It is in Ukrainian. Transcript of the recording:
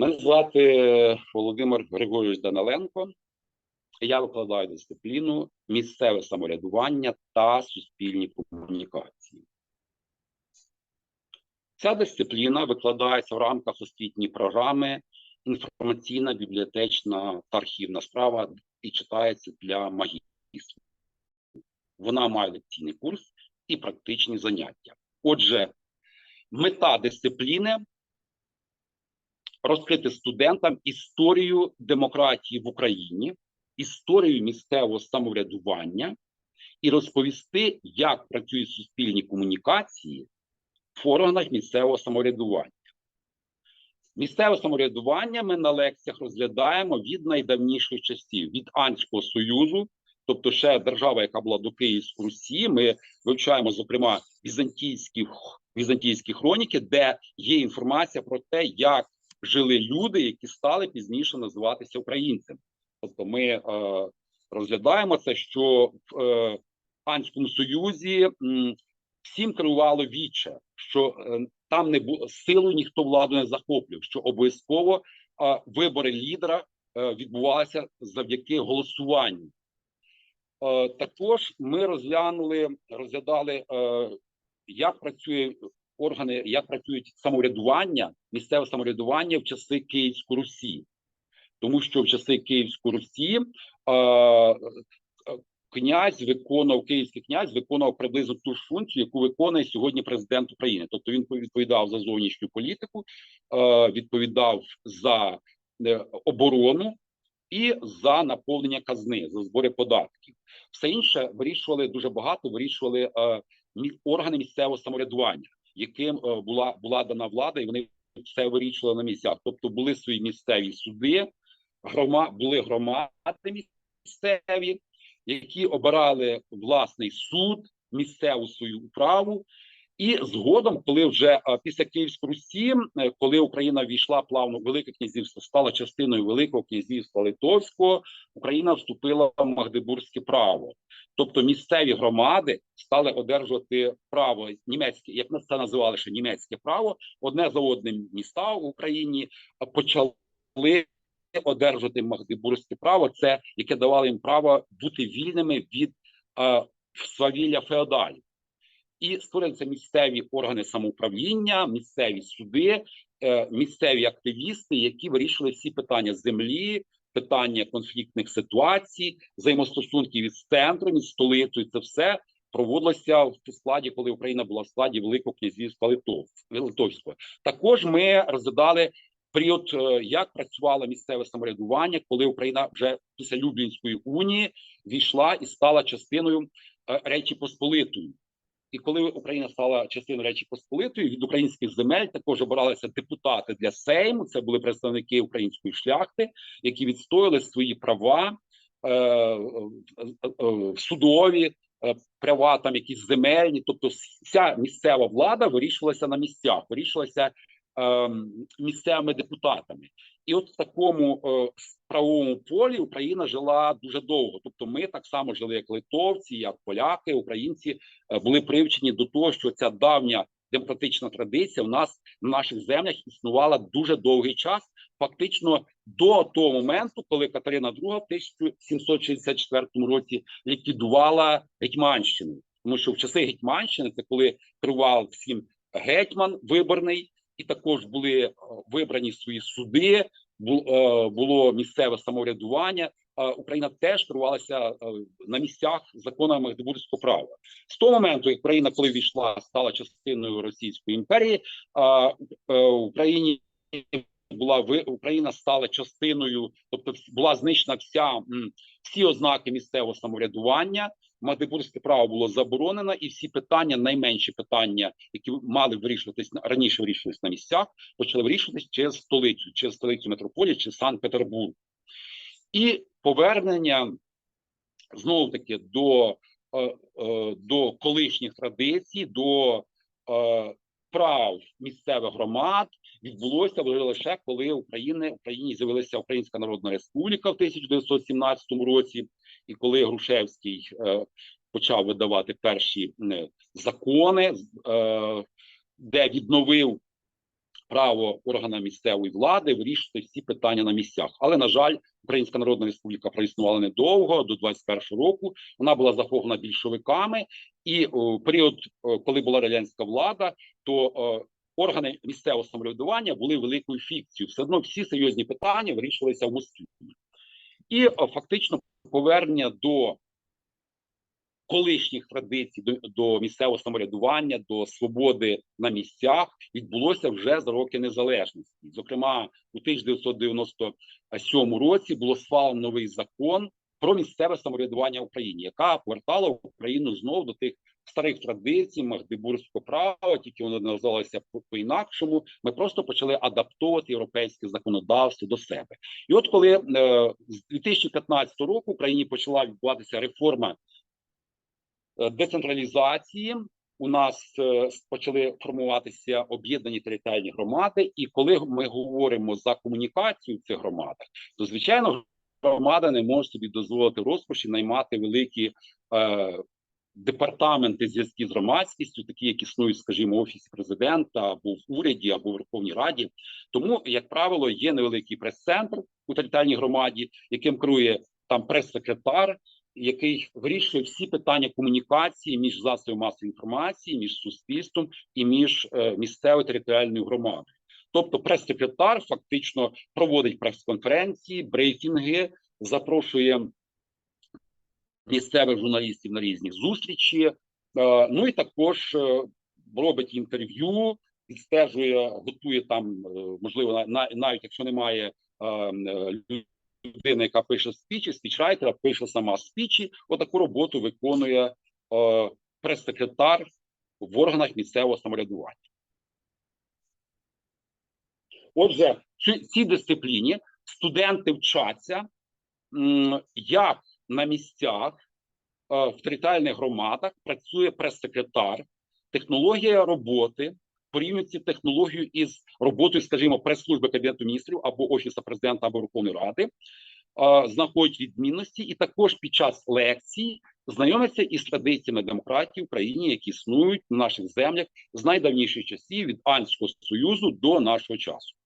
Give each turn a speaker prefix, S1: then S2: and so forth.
S1: Мене звати Володимир Григорович Даниленко. Я викладаю дисципліну місцеве самоврядування та суспільні комунікації. Ця дисципліна викладається в рамках освітньої програми інформаційна, бібліотечна та архівна справа і читається для магістрів. Вона має лекційний курс і практичні заняття. Отже, мета дисципліни розкрити студентам історію демократії в Україні, історію місцевого самоврядування і розповісти, як працюють суспільні комунікації в органах місцевого самоврядування. Місцеве самоврядування ми на лекціях розглядаємо від найдавніших часів, від Анського Союзу, тобто ще держава, яка була до Київської Русі. Ми вивчаємо, зокрема, візантійські, візантійські хроніки, де є інформація про те, як жили люди, які стали пізніше називатися українцями. Тобто, ми е, розглядаємо це, що в е, Анському Союзі м, всім керувало віче, що е, там не було силою ніхто владу не захоплював, що обов'язково е, вибори лідера е, відбувалися завдяки голосуванню. Е, також ми розглянули, розглядали, е, як працює органи, як працюють самоврядування, місцеве самоврядування в часи Київської Русі, тому що в часи Київської Русі е, князь виконував київський князь, виконував приблизно ту ж функцію, яку виконує сьогодні президент України. Тобто він відповідав за зовнішню політику, е, відповідав за е, оборону. І за наповнення казни, за збори податків, все інше вирішували дуже багато. Вирішували е, органи місцевого самоврядування яким е, була була дана влада, і вони все вирішували на місцях. Тобто були свої місцеві суди, грома були громади місцеві, які обирали власний суд, місцеву свою управу. І згодом, коли вже е, після Київської Русі, е, коли Україна війшла плавно в Велике князівство, стала частиною Великого князівства Литовського, Україна вступила в Магдебурзьке право. Тобто місцеві громади стали одержувати право німецьке, як це називали ще німецьке право, одне за одним міста в Україні почали одержувати Магдебурзьке право, це яке давало їм право бути вільними від е, свавілля феодалів. І створилися місцеві органи самоуправління, місцеві суди, е, місцеві активісти, які вирішили всі питання землі, питання конфліктних ситуацій, взаємостосунків із центром, із столицею. Це все проводилося в складі, коли Україна була в складі Великого князівства Литовського. Також ми розглядали період, е, як працювало місцеве самоврядування, коли Україна вже після Люблінської унії війшла і стала частиною е, Речі Посполитої. І коли Україна стала частиною Речі Посполитої, від українських земель також обиралися депутати для Сейму. Це були представники української шляхти, які відстояли свої права е, е, е, судові, е, права там якісь земельні. Тобто, вся місцева влада вирішувалася на місцях, вирішувалася місцевими депутатами. І от в такому е, правовому полі Україна жила дуже довго. Тобто, ми так само жили, як литовці, як поляки, українці е, були привчені до того, що ця давня демократична традиція в нас на наших землях існувала дуже довгий час, фактично до того моменту, коли Катерина II в 1764 році ліквідувала Гетьманщину. Тому що в часи Гетьманщини це коли керував всім гетьман виборний і також були е, вибрані свої суди, е, було місцеве самоврядування. Україна теж керувалася е, на місцях законами Магдебурзького права з того моменту, як Україна, коли війшла, стала частиною Російської імперії, Україні була Україна стала частиною, тобто була знищена вся всі ознаки місцевого самоврядування. Магдебурзьке право було заборонено, і всі питання, найменші питання, які мали вирішуватись раніше, вирішувалися на місцях, почали вирішуватись через столицю, через столицю метрополії, чи Санкт-Петербург. І повернення знову таки до е, е, до колишніх традицій, до е, прав місцевих громад відбулося лише коли України Україні з'явилася Українська Народна Республіка в 1917 році, і коли Грушевський е, почав видавати перші закони, е, де відновив право органам місцевої влади вирішити всі питання на місцях. Але на жаль, Українська Народна Республіка проіснувала недовго до 21 року. Вона була захоплена більшовиками, і у період, е, коли була радянська влада, то е, органи місцевого самоврядування були великою фікцією. Все одно всі серйозні питання вирішувалися в Москві. І е, фактично повернення до колишніх традицій до, до місцевого самоврядування, до свободи на місцях відбулося вже за роки незалежності. Зокрема, у 1997 році було схвалено новий закон про місцеве самоврядування в Україні, яка повертала Україну знову до тих старих традицій магдебурзького права, тільки воно називалося по, по інакшому. Ми просто почали адаптовувати європейське законодавство до себе. І от коли е, з 2015 року в Україні почала відбуватися реформа е, децентралізації. У нас е, почали формуватися об'єднані територіальні громади, і коли ми говоримо за комунікацію в цих громадах, то звичайно громада не може собі дозволити розкоші наймати великі е, департаменти зв'язків з громадськістю, такі як існують, скажімо, в офісі президента або в уряді, або в Верховній Раді. Тому, як правило, є невеликий прес-центр у територіальній громаді, яким керує там прес-секретар, який вирішує всі питання комунікації між засобами масової інформації, між суспільством і між е, місцевою територіальною громадою. Тобто, прес-секретар фактично проводить прес-конференції, брифінги, запрошує місцевих журналістів на різні зустрічі. Е, ну і також е, робить інтерв'ю, відстежує, готує там, е, можливо, на, на- навіть якщо немає людини, яка пише спічі, спічрайтера пише сама спічі. Отаку роботу виконує прес-секретар в органах місцевого самоврядування. Отже, в цій дисципліні студенти вчаться, як на місцях е, в територіальних громадах працює прес-секретар, технологія роботи порівнюється технологію із роботою, скажімо, прес-служби кабінету міністрів або офісу президента або Верховної Ради, е, знаходять відмінності, і також під час лекцій знайомляться із традиціями демократії в Україні, які існують в наших землях з найдавніших часів від Анського Союзу до нашого часу.